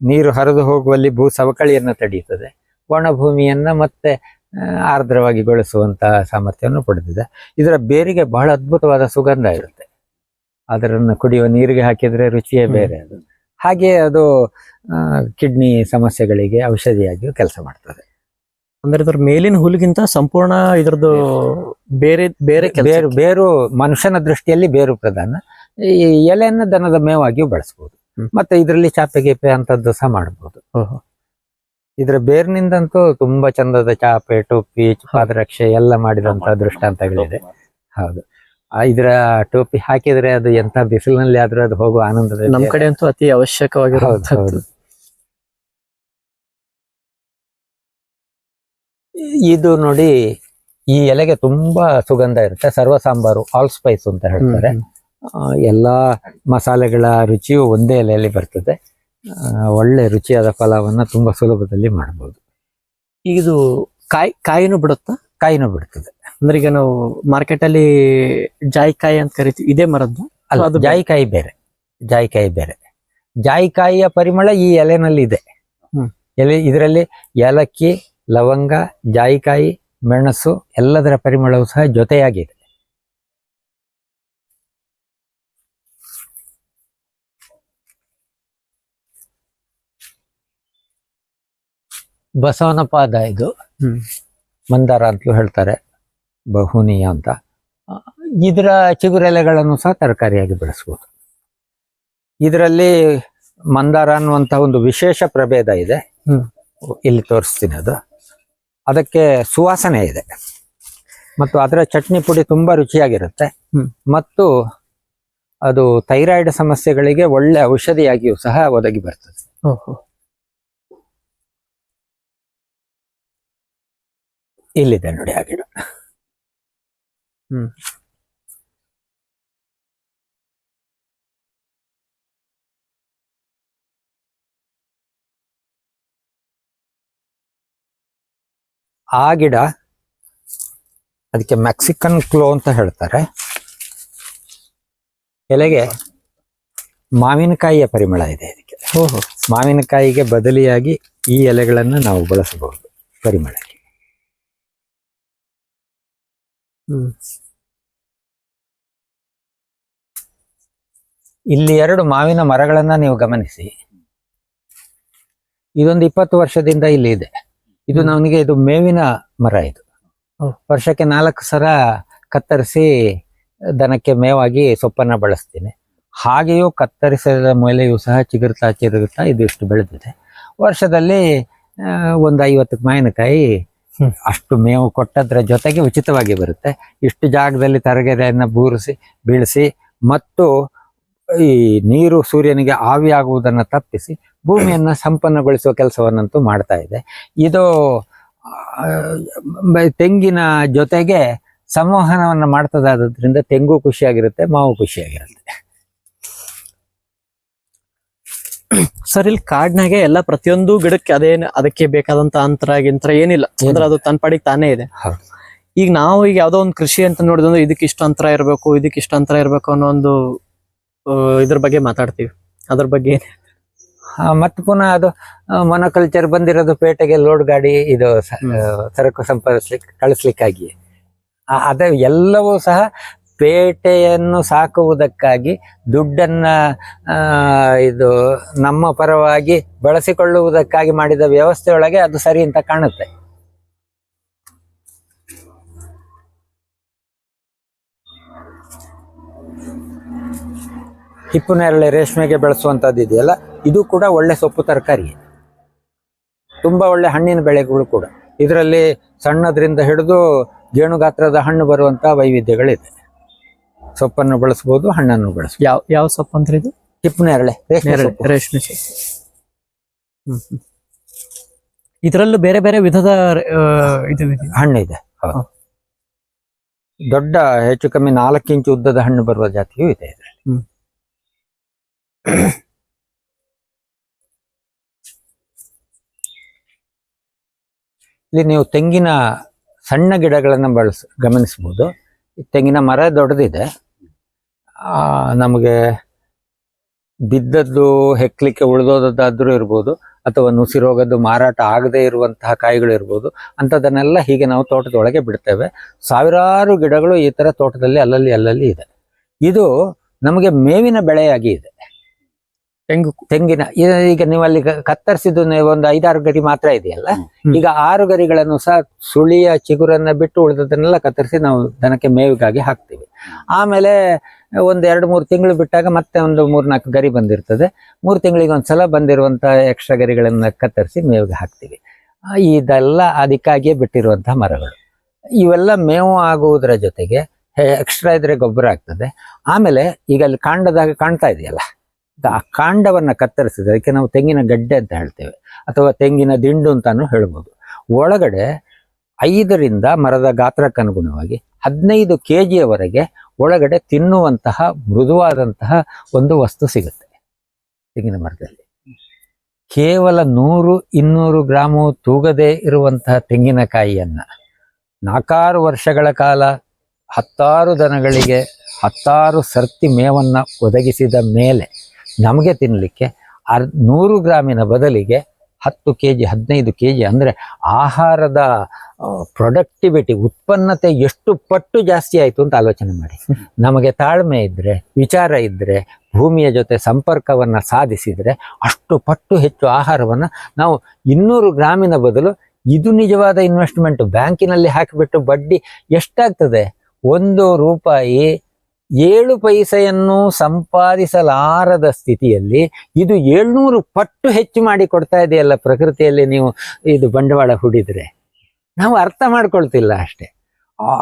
ನೀರು ಹರಿದು ಹೋಗುವಲ್ಲಿ ಭೂ ಸವಕಳಿಯನ್ನು ತಡೆಯುತ್ತದೆ ಒಣಭೂಮಿಯನ್ನು ಮತ್ತೆ ಆರ್ದ್ರವಾಗಿಗೊಳಿಸುವಂತಹ ಆರ್ದ್ರವಾಗಿ ಗೊಳಿಸುವಂತಹ ಸಾಮರ್ಥ್ಯವನ್ನು ಪಡೆದಿದೆ. ಇದರ ಬೇರಿಗೆ ಬಹಳ ಅದ್ಭುತವಾದ ಸುಗಂಧ ಇರುತ್ತೆ. ಅದರನ್ನು ಕುಡಿಯುವ ನೀರಿಗೆ ಹಾಕಿದರೆ ರುಚಿಯೇ ಬೇರೆ ಅದು. ಹಾಗೆ ಅದು ಕಿಡ್ನಿ ಸಮಸ್ಯೆಗಳಿಗೆ ಔಷಧಿಯಾಗಿಯೂ ಕೆಲಸ ಮಾಡ್ತದೆ. ಅಂದ್ರೆ ಇದ್ರ ಮೇಲಿನ ಹುಲ್ಗಿಂತ ಸಂಪೂರ್ಣ ಇದ್ರದ್ದು ಬೇರೆ ಬೇರೆ ಬೇರು ಬೇರು ಮನುಷ್ಯನ ದೃಷ್ಟಿಯಲ್ಲಿ ಬೇರು ಪ್ರಧಾನ. ಈ ಎಲೆಯನ್ನು ದನದ ಮೇವಾಗಿಯೂ ಬಳಸ್ಬೋದು. ಮತ್ತೆ ಇದರಲ್ಲಿ ಚಾಪೆ ಗೀಪೆ ಅಂತದ್ದು ಸಹ ಮಾಡಬಹುದು ಓಹೋ. ಇದರ ಬೇರಿನಿಂದಂತೂ ತುಂಬಾ ಚಂದದ ಚಾಪೆ ಟೋಪಿ ಪಾದರಕ್ಷೆ ಎಲ್ಲ ಮಾಡಿದಂತ ದೃಷ್ಟಾಂತಗಳಿದೆ. ಹೌದು. ಇದರ ಟೋಪಿ ಹಾಕಿದ್ರೆ ಅದು ಎಂತ ಬಿಸಿಲಿನಲ್ಲಿ ಆದ್ರೂ ಅದು ಹೋಗುವ ಆನಂದ ನಮ್ ಕಡೆ ಅಂತೂ ಅತಿ ಅವಶ್ಯಕವಾಗಿ ಇದು ನೋಡಿ ಈ ಎಲೆಗೆ ತುಂಬಾ ಸುಗಂಧ ಇರುತ್ತೆ. ಸರ್ವ ಸಾಂಬಾರು ಆಲ್ ಸ್ಪೈಸ್ ಅಂತ ಹೇಳ್ತಾರೆ. ಎಲ್ಲಾ ಮಸಾಲೆಗಳ ರುಚಿಯು ಒಂದೇ ಎಲೆಯಲ್ಲಿ ಬರ್ತದೆ. ಆ, ಒಳ್ಳೆ ರುಚಿಯಾದ ಫಲವನ್ನ ತುಂಬಾ ಸುಲಭದಲ್ಲಿ ಮಾಡಬಹುದು ಇದು ಕಾಯಿ ಕಾಯಿನೂ ಬಿಡುತ್ತಾ? ಕಾಯಿನೂ ಬಿಡ್ತದೆ. ಅಂದ್ರೆ ಈಗ ನಾವು ಮಾರ್ಕೆಟ್ ಅಲ್ಲಿ ಜಾಯಿಕಾಯಿ ಅಂತ ಕರಿತೀವಿ ಇದೇ ಮರದ್ದು? ಅಲ್ಲ ಅದು. ಜಾಯಿಕಾಯಿ ಬೇರೆ. ಜಾಯಿಕಾಯಿ ಬೇರೆ. ಜಾಯಿಕಾಯಿಯ ಪರಿಮಳ ಈ ಎಲೆನಲ್ಲಿ ಇದೆ. ಎಲೆ ಇದರಲ್ಲಿ ಏಲಕ್ಕಿ ಲವಂಗ ಜಾಯಿಕಾಯಿ ಮೆಣಸು ಎಲ್ಲದರ ಪರಿಮಳವು ಸಹ ಜೊತೆಯಾಗಿದೆ. ಬಸವನ ಪಾದ ಇದು. ಹ್ಮ್. ಮಂದಾರ ಅಂತಲೂ ಹೇಳ್ತಾರೆ. ಬಹುನೀಯ ಅಂತ. ಇದರ ಚಿಗುರೆಲೆಗಳನ್ನು ಸಹ ತರಕಾರಿಯಾಗಿ ಬೆಳೆಸ್ಬೋದು. ಇದರಲ್ಲಿ ಮಂದಾರ ಅನ್ನುವಂಥ ಒಂದು ವಿಶೇಷ ಪ್ರಭೇದ ಇದೆ. ಇಲ್ಲಿ ತೋರಿಸ್ತೀನಿ ಅದು. ಅದಕ್ಕೆ ಸುವಾಸನೆ ಇದೆ. ಮತ್ತು ಅದರ ಚಟ್ನಿ ಪುಡಿ ತುಂಬ ರುಚಿಯಾಗಿರುತ್ತೆ. ಮತ್ತು ಅದು ಥೈರಾಯ್ಡ್ ಸಮಸ್ಯೆಗಳಿಗೆ ಒಳ್ಳೆ ಔಷಧಿಯಾಗಿಯೂ ಸಹ ಒದಗಿ ಬರ್ತದೆ. ಇಲ್ಲಿದೆ ನೋಡಿ ಆ ಗಿಡ. ಹ್ಮ್. ಆ ಗಿಡ ಅದಕ್ಕೆ ಮೆಕ್ಸಿಕನ್ ಕ್ಲೋ ಅಂತ ಹೇಳ್ತಾರೆ. ಎಲೆಗೆ ಮಾವಿನಕಾಯಿಯ ಪರಿಮಳ ಇದೆ ಇದಕ್ಕೆ. ಓಹೋ. ಮಾವಿನಕಾಯಿಗೆ ಬದಲಿಯಾಗಿ ಈ ಎಲೆಗಳನ್ನು ನಾವು ಬಳಸಬಹುದು ಪರಿಮಳಕ್ಕೆ. ಹ್ಮ್. ಇಲ್ಲಿ ಎರಡು ಮಾವಿನ ಮರಗಳನ್ನ ನೀವು ಗಮನಿಸಿ. ಇದೊಂದು ಇಪ್ಪತ್ತು ವರ್ಷದಿಂದ ಇಲ್ಲಿ ಇದೆ. ಇದು. ನನಗೆ ಇದು ಮೇವಿನ ಮರ ಇದು. ವರ್ಷಕ್ಕೆ ನಾಲ್ಕು ಸರ ಕತ್ತರಿಸಿ ದನಕ್ಕೆ ಮೇವಾಗಿ ಸೊಪ್ಪನ್ನ ಬಳಸ್ತೀನಿ. ಹಾಗೆಯೂ ಕತ್ತರಿಸಿದ ಮೇಲೆಯೂ ಸಹ ಚಿಗುರ್ತಾ ಚಿಗುರ್ತಾ ಇದು ಇಷ್ಟು ಬೆಳೆದಿದೆ. ವರ್ಷದಲ್ಲಿ ಆ, ಒಂದು ಐವತ್ತು ಮಾವಿನಕಾಯಿ. ಅಷ್ಟು ಮೇವು ಕೊಟ್ಟದ್ರ ಜೊತೆಗೆ ಉಚಿತವಾಗಿ ಬರುತ್ತೆ. ಇಷ್ಟು ಜಾಗದಲ್ಲಿ ತರಗೆರೆಯನ್ನು ಬೂರಿಸಿ, ಬೀಳಿಸಿ, ಮತ್ತು ಈ ನೀರು ಸೂರ್ಯನಿಗೆ ಆವಿಯಾಗುವುದನ್ನು ತಪ್ಪಿಸಿ ಭೂಮಿಯನ್ನು ಸಂಪನ್ನಗೊಳಿಸುವ ಕೆಲಸವನ್ನಂತೂ ಮಾಡ್ತಾ ಇದೆ. ಇದು ತೆಂಗಿನ ಜೊತೆಗೆ ಸಂವಹನವನ್ನು ಮಾಡ್ತದಾದ್ರಿಂದ ತೆಂಗು ಖುಷಿಯಾಗಿರುತ್ತೆ, ಮಾವು ಖುಷಿಯಾಗಿರುತ್ತೆ. ಸರ್ ಇಲ್ಲಿ ಕಾಡ್ನಾಗೆ ಎಲ್ಲ ಪ್ರತಿಯೊಂದು ಗಿಡಕ್ಕೆ ಅದೇನು ಅದಕ್ಕೆ ಬೇಕಾದಂತ ಅಂತರ ಗಿಂತರ ಏನಿಲ್ಲ. ಅಂದ್ರೆ ಅದು ತನ್ನ ಪಾಡಿಗೆ ತಾನೇ ಇದೆ. ಈಗ ನಾವು ಈಗ ಯಾವ್ದೋ ಒಂದು ಕೃಷಿ ಅಂತ ನೋಡಿದ್ರೆ ಇದಕ್ಕೆ ಇಷ್ಟು ಅಂತರ ಇರಬೇಕು ಇದಕ್ಕೆ ಇಷ್ಟು ಅಂತರ ಇರಬೇಕು ಅನ್ನೋ ಒಂದು ಇದ್ರ ಬಗ್ಗೆ ಮಾತಾಡ್ತೀವಿ. ಅದ್ರ ಬಗ್ಗೆ ಮತ್ತೆ ಪುನಃ ಅದು ಮನೋಕಲ್ಚರ್ ಬಂದಿರೋದು ಪೇಟೆಗೆ ಲೋಡ್ ಗಾಡಿ ಇದು ಸರಕು ಸಂಪಾದಿಸ್ಲಿಕ್ಕೆ ಕಳಿಸ್ಲಿಕ್ಕಾಗಿ ಅದ ಎಲ್ಲವೂ ಸಹ ಪೇಟೆಯನ್ನು ಸಾಕುವುದಕ್ಕಾಗಿ ದುಡ್ಡನ್ನ ಇದು ನಮ್ಮ ಪರವಾಗಿ ಬಳಸಿಕೊಳ್ಳುವುದಕ್ಕಾಗಿ ಮಾಡಿದ ವ್ಯವಸ್ಥೆಯೊಳಗೆ ಅದು ಸರಿ ಅಂತ ಕಾಣುತ್ತೆ. ಹಿಪ್ಪು ನೇರಳೆ ರೇಷ್ಮೆಗೆ ಬೆಳೆಸುವಂಥದ್ದು ಇದೆಯಲ್ಲ, ಇದು ಕೂಡ ಒಳ್ಳೆ ಸೊಪ್ಪು ತರಕಾರಿ. ತುಂಬಾ ಒಳ್ಳೆ ಹಣ್ಣಿನ ಬೆಳೆಗಳು ಕೂಡ. ಇದರಲ್ಲಿ ಸಣ್ಣದ್ರಿಂದ ಹಿಡಿದು ಗೇಣು ಗಾತ್ರದ ಹಣ್ಣು ಬರುವಂತಹ ವೈವಿಧ್ಯಗಳಿದೆ. ಸೊಪ್ಪನ್ನು ಬಳಸ್ಬೋದು ಹಣ್ಣನ್ನು ಬಳಸ್ಬೋದು ಯಾವ ಯಾವ ಸೊಪ್ಪು ಅಂದ್ರೆ ಇದು ಹಿಪ್ಪು ನೇರಳೆ ರೇಷ್ಮೆ ಸೊಪ್ಪು. ಹ್ಮ್. ಇದ್ರಲ್ಲೂ ಬೇರೆ ಬೇರೆ ವಿಧದ ಇದು ಹಣ್ಣು ಇದೆ. ದೊಡ್ಡ ಹೆಚ್ಚು ಕಮ್ಮಿ ನಾಲ್ಕು ಇಂಚು ಉದ್ದದ ಹಣ್ಣು ಬರುವ ಜಾತಿಯೂ ಇದೆ ಇದರಲ್ಲಿ. ಇಲ್ಲಿ ನೀವು ತೆಂಗಿನ ಸಣ್ಣ ಗಿಡಗಳನ್ನು ಬಳಸ ಗಮನಿಸಬಹುದು ತೆಂಗಿನ ಮರ ದೊಡ್ಡದಿದೆ ನಮಗೆ ಬಿದ್ದದ್ದು, ಹೆಕ್ಲಿಕ್ಕೆ ಉಳಿದೋದಾದ್ರೂ ಇರ್ಬೋದು, ಅಥವಾ ನುಸಿ ರೋಗದ್ದು ಮಾರಾಟ ಆಗದೇ ಇರುವಂತಹ ಕಾಯಿಗಳು ಇರ್ಬೋದು, ಅಂಥದ್ದನ್ನೆಲ್ಲ ಹೀಗೆ ನಾವು ತೋಟದೊಳಗೆ ಬಿಡ್ತೇವೆ. ಸಾವಿರಾರು ಗಿಡಗಳು ಈ ತರ ತೋಟದಲ್ಲಿ ಅಲ್ಲಲ್ಲಿ ಅಲ್ಲಲ್ಲಿ ಇದೆ. ಇದು ನಮಗೆ ಮೇವಿನ ಬೆಳೆಯಾಗಿ ಇದೆ. ತೆಂಗು ತೆಂಗಿನ ಈಗ ನೀವು ಅಲ್ಲಿ ಕ- ಕತ್ತರಿಸಿದ್ದು ನೀವು ಒಂದು ಐದಾರು ಗರಿ ಮಾತ್ರ ಇದೆಯಲ್ಲ. ಈಗ ಆರು ಗರಿಗಳನ್ನು ಸಹ ಸುಳಿಯ ಚಿಗುರನ್ನ ಬಿಟ್ಟು ಉಳಿದದನ್ನೆಲ್ಲ ಕತ್ತರಿಸಿ ನಾವು ದನಕ್ಕೆ ಮೇವಿಗಾಗಿ ಹಾಕ್ತೀವಿ. ಆಮೇಲೆ ಒಂದು ಎರಡು ಮೂರು ತಿಂಗಳು ಬಿಟ್ಟಾಗ ಮತ್ತೆ ಒಂದು ಮೂರ್ನಾಲ್ಕು ಗರಿ ಬಂದಿರ್ತದೆ. ಮೂರು ತಿಂಗಳಿಗೆ ಒಂದ್ಸಲ ಬಂದಿರುವಂತ ಎಕ್ಸ್ಟ್ರಾ ಗರಿಗಳನ್ನ ಕತ್ತರಿಸಿ ಮೇವಿಗೆ ಹಾಕ್ತೀವಿ. ಇದೆಲ್ಲ ಅದಕ್ಕಾಗಿಯೇ ಬಿಟ್ಟಿರುವಂತಹ ಮರಗಳು. ಇವೆಲ್ಲ ಮೇವು ಆಗುವುದರ ಜೊತೆಗೆ ಎಕ್ಸ್ಟ್ರಾ ಇದ್ರೆ ಗೊಬ್ಬರ ಆಗ್ತದೆ. ಆಮೇಲೆ ಈಗ ಅಲ್ಲಿ ಕಾಂಡದಾಗ ಕಾಣ್ತಾ ಇದೆಯಲ್ಲ? ಆ ಕಾಂಡವನ್ನು ಕತ್ತರಿಸಿದ್ರೆ ಅದಕ್ಕೆ ನಾವು ತೆಂಗಿನ ಗಡ್ಡೆ ಅಂತ ಹೇಳ್ತೇವೆ. ಅಥವಾ ತೆಂಗಿನ ದಿಂಡು ಅಂತಾನು ಹೇಳ್ಬೋದು. ಒಳಗಡೆ ಐದರಿಂದ ಮರದ ಗಾತ್ರಕ್ಕೆ ಅನುಗುಣವಾಗಿ ಹದಿನೈದು ಕೆ ಜಿಯವರೆಗೆ ಒಳಗಡೆ ತಿನ್ನುವಂತಹ ಮೃದುವಾದಂತಹ ಒಂದು ವಸ್ತು ಸಿಗುತ್ತೆ ತೆಂಗಿನ ಮರದಲ್ಲಿ. ಕೇವಲ ನೂರು, ಇನ್ನೂರು ಗ್ರಾಮು ತೂಗದೇ ಇರುವಂತಹ ತೆಂಗಿನಕಾಯಿಯನ್ನು ನಾಲ್ಕಾರು ವರ್ಷಗಳ ಕಾಲ, ಹತ್ತಾರು ದನಗಳಿಗೆ ಹತ್ತಾರು ಸರ್ತಿ ಮೇವನ್ನು ಒದಗಿಸಿದ ಮೇಲೆ ನಮಗೆ ತಿನ್ನಲಿಕ್ಕೆ ಅರ್ ನೂರು ಗ್ರಾಮಿನ ಬದಲಿಗೆ ಹತ್ತು ಕೆ ಜಿ ಹದಿನೈದು ಕೆ ಜಿ ಅಂದರೆ ಆಹಾರದ ಪ್ರೊಡಕ್ಟಿವಿಟಿ ಉತ್ಪನ್ನತೆ ಎಷ್ಟು ಪಟ್ಟು ಜಾಸ್ತಿ ಆಯಿತು ಅಂತ ಆಲೋಚನೆ ಮಾಡಿ. ನಮಗೆ ತಾಳ್ಮೆ ಇದ್ದರೆ ವಿಚಾರ ಇದ್ದರೆ ಭೂಮಿಯ ಜೊತೆ ಸಂಪರ್ಕವನ್ನು ಸಾಧಿಸಿದರೆ ಅಷ್ಟು ಪಟ್ಟು ಹೆಚ್ಚು ಆಹಾರವನ್ನು ನಾವು ಇನ್ನೂರು ಗ್ರಾಮಿನ ಬದಲು ಇದು ನಿಜವಾದ ಇನ್ವೆಸ್ಟ್ಮೆಂಟ್ ಬ್ಯಾಂಕಿನಲ್ಲಿ ಹಾಕಿಬಿಟ್ಟು ಬಡ್ಡಿ ಎಷ್ಟಾಗ್ತದೆ? ಒಂದು ರೂಪಾಯಿ ಏಳು ಪೈಸೆಯನ್ನು ಸಂಪಾದಿಸಲಾರದ ಸ್ಥಿತಿಯಲ್ಲಿ ಇದು ಏಳ್ನೂರು ಪಟ್ಟು ಹೆಚ್ಚು ಮಾಡಿ ಕೊಡ್ತಾ ಇದೆಯಲ್ಲ ಪ್ರಕೃತಿಯಲ್ಲಿ ನೀವು ಇದು ಬಂಡವಾಳ ಹೂಡಿದ್ರೆ? ನಾವು ಅರ್ಥ ಮಾಡ್ಕೊಳ್ತಿಲ್ಲ ಅಷ್ಟೇ.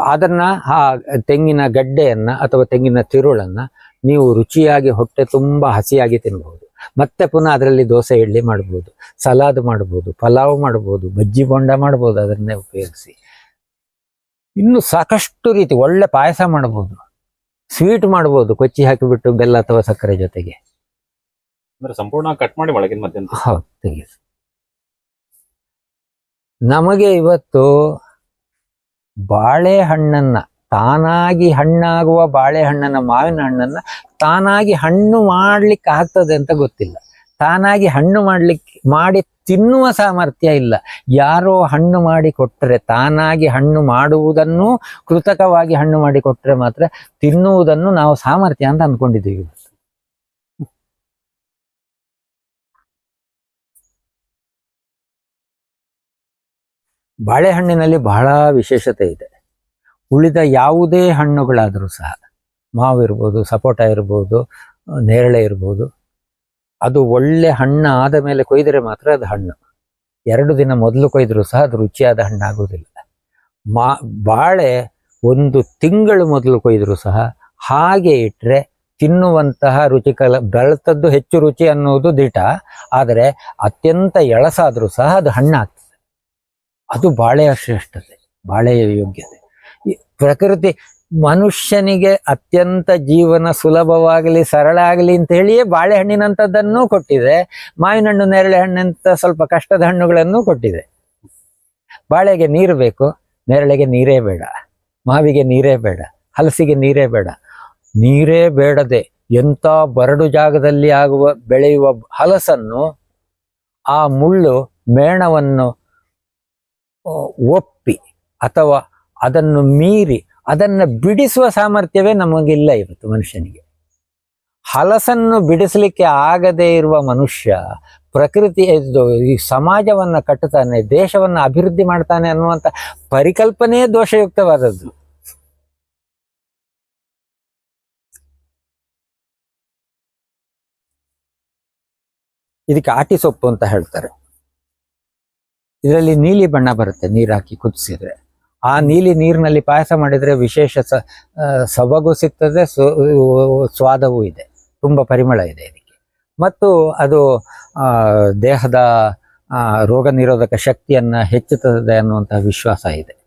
ಅದನ್ನ, ಆ ತೆಂಗಿನ ಗಡ್ಡೆಯನ್ನ ಅಥವಾ ತೆಂಗಿನ ತಿರುಳನ್ನ ನೀವು ರುಚಿಯಾಗಿ ಹೊಟ್ಟೆ ತುಂಬಾ ಹಸಿಯಾಗಿ ತಿನ್ಬಹುದು. ಮತ್ತೆ ಪುನಃ ಅದರಲ್ಲಿ ದೋಸೆ ಇಡ್ಲಿ ಮಾಡ್ಬೋದು ಸಲಾದ್ ಮಾಡ್ಬೋದು, ಪಲಾವ್ ಮಾಡ್ಬೋದು, ಬಜ್ಜಿ ಬೊಂಡ ಮಾಡ್ಬೋದು ಅದನ್ನೇ ಉಪಯೋಗಿಸಿ. ಇನ್ನು ಸಾಕಷ್ಟು ರೀತಿ ಒಳ್ಳೆ ಪಾಯಸ ಮಾಡ್ಬೋದು. ಸ್ವೀಟ್ ಮಾಡ್ಬೋದು ಕೊಚ್ಚಿ ಹಾಕಿಬಿಟ್ಟು ಬೆಲ್ಲ ಅಥವಾ ಸಕ್ಕರೆ ಜೊತೆಗೆ. ಅಂದ್ರೆ ಸಂಪೂರ್ಣ ಕಟ್ ಮಾಡಿ ಒಳಗಿನ ಮಧ್ಯ ಹೌದು ತೆಗೆದು ನಮಗೆ ಇವತ್ತು ಬಾಳೆಹಣ್ಣನ್ನ ತಾನಾಗಿ ಹಣ್ಣಾಗುವ ಬಾಳೆಹಣ್ಣನ್ನ ಮಾವಿನ ಹಣ್ಣನ್ನ ತಾನಾಗಿ ಹಣ್ಣು ಮಾಡ್ಲಿಕ್ಕೆ ಆಗ್ತದೆ ಅಂತ ಗೊತ್ತಿಲ್ಲ. ತಾನಾಗಿ ಹಣ್ಣು ಮಾಡ್ಲಿಕ್ಕೆ ಮಾಡಿ ತಿನ್ನುವ ಸಾಮರ್ಥ್ಯ ಇಲ್ಲ. ಯಾರೋ ಹಣ್ಣು ಮಾಡಿ ಕೊಟ್ಟರೆ ತಾನಾಗಿ ಹಣ್ಣು ಮಾಡುವುದನ್ನು ಕೃತಕವಾಗಿ ಹಣ್ಣು ಮಾಡಿ ಕೊಟ್ಟರೆ ಮಾತ್ರ ತಿನ್ನುವುದನ್ನು ನಾವು ಸಾಮರ್ಥ್ಯ ಅಂತ ಅಂದ್ಕೊಂಡಿದ್ದೀವಿ ಬಾಳೆಹಣ್ಣಿನಲ್ಲಿ ಬಹಳ ವಿಶೇಷತೆ ಇದೆ. ಉಳಿದ ಯಾವುದೇ ಹಣ್ಣುಗಳಾದರೂ ಸಹ ಮಾವು ಇರ್ಬೋದು ಸಪೋಟ ಇರ್ಬೋದು, ನೇರಳೆ ಇರ್ಬೋದು ಅದು ಒಳ್ಳೆ ಹಣ್ಣು ಆದ ಮೇಲೆ ಕೊಯ್ದರೆ ಮಾತ್ರ ಅದು ಹಣ್ಣು. ಎರಡು ದಿನ ಮೊದಲು ಕೊಯ್ದರೂ ಸಹ ಅದು ರುಚಿಯಾದ ಹಣ್ಣಾಗುವುದಿಲ್ಲ. ಮಾ, ಬಾಳೆ ಒಂದು ತಿಂಗಳು ಮೊದಲು ಕೊಯ್ದರೂ ಸಹ ಹಾಗೆ ಇಟ್ಟರೆ ತಿನ್ನುವಂತಹ ರುಚಿಕಲ, ಬೆಳೆತದ್ದು ಹೆಚ್ಚು ರುಚಿ ಅನ್ನುವುದು ದಿಟ. ಆದರೆ ಅತ್ಯಂತ ಎಳಸಾದರೂ ಸಹ ಅದು ಹಣ್ಣಾಗ್ತದೆ. ಅದು ಬಾಳೆಯ ಶ್ರೇಷ್ಠತೆ, ಬಾಳೆಯ ಯೋಗ್ಯತೆ. ಪ್ರಕೃತಿ ಮನುಷ್ಯನಿಗೆ ಅತ್ಯಂತ ಜೀವನ ಸುಲಭವಾಗಲಿ ಸರಳ ಆಗಲಿ ಅಂತ ಹೇಳಿಯೇ ಬಾಳೆಹಣ್ಣಿನಂಥದ್ದನ್ನು ಕೊಟ್ಟಿದೆ. ಮಾವಿನ ಹಣ್ಣು ನೇರಳೆ ಹಣ್ಣಂತ ಸ್ವಲ್ಪ ಕಷ್ಟದ ಹಣ್ಣುಗಳನ್ನು ಕೊಟ್ಟಿದೆ. ಬಾಳೆಗೆ ನೀರು ಬೇಕು. ನೇರಳೆಗೆ ನೀರೇ ಬೇಡ. ಮಾವಿಗೆ ನೀರೇ ಬೇಡ. ಹಲಸಿಗೆ ನೀರೇ ಬೇಡ. ನೀರೇ ಬೇಡದೆ ಎಂಥ ಬರಡು ಜಾಗದಲ್ಲಿ ಆಗುವ, ಬೆಳೆಯುವ ಹಲಸನ್ನು, ಆ ಮುಳ್ಳು ಮೇಣವನ್ನು ಒಪ್ಪಿ ಅಥವಾ ಅದನ್ನು ಮೀರಿ ಅದನ್ನು ಬಿಡಿಸುವ ಸಾಮರ್ಥ್ಯವೇ ನಮಗಿಲ್ಲ ಇವತ್ತು ಮನುಷ್ಯನಿಗೆ. ಹಲಸನ್ನು ಬಿಡಿಸಲಿಕ್ಕೆ ಆಗದೇ ಇರುವ ಮನುಷ್ಯ ಪ್ರಕೃತಿ ಈ ಸಮಾಜವನ್ನ ಕಟ್ಟುತ್ತಾನೆ, ದೇಶವನ್ನ ಅಭಿವೃದ್ಧಿ ಮಾಡ್ತಾನೆ ಅನ್ನುವಂಥ ಪರಿಕಲ್ಪನೆಯೇ ದೋಷಯುಕ್ತವಾದದ್ದು. ಇದಕ್ಕೆ ಆಟಿ ಸೊಪ್ಪು ಅಂತ ಹೇಳ್ತಾರೆ. ಇದರಲ್ಲಿ ನೀಲಿ ಬಣ್ಣ ಬರುತ್ತೆ ನೀರು ಹಾಕಿ ಕುದಿಸಿದ್ರೆ. ಆ ನೀಲಿ ನೀರಿನಲ್ಲಿ ಪಾಯಸ ಮಾಡಿದರೆ ವಿಶೇಷ ಸೊಬಗು ಸಿಗ್ತದೆ ಸ್ವಾದವೂ ಇದೆ. ತುಂಬ ಪರಿಮಳ ಇದೆ ಇದಕ್ಕೆ. ಮತ್ತು ಅದು ದೇಹದ ರೋಗ ನಿರೋಧಕ ಶಕ್ತಿಯನ್ನು ಹೆಚ್ಚುತ್ತದೆ ಅನ್ನುವಂಥ ವಿಶ್ವಾಸ ಇದೆ.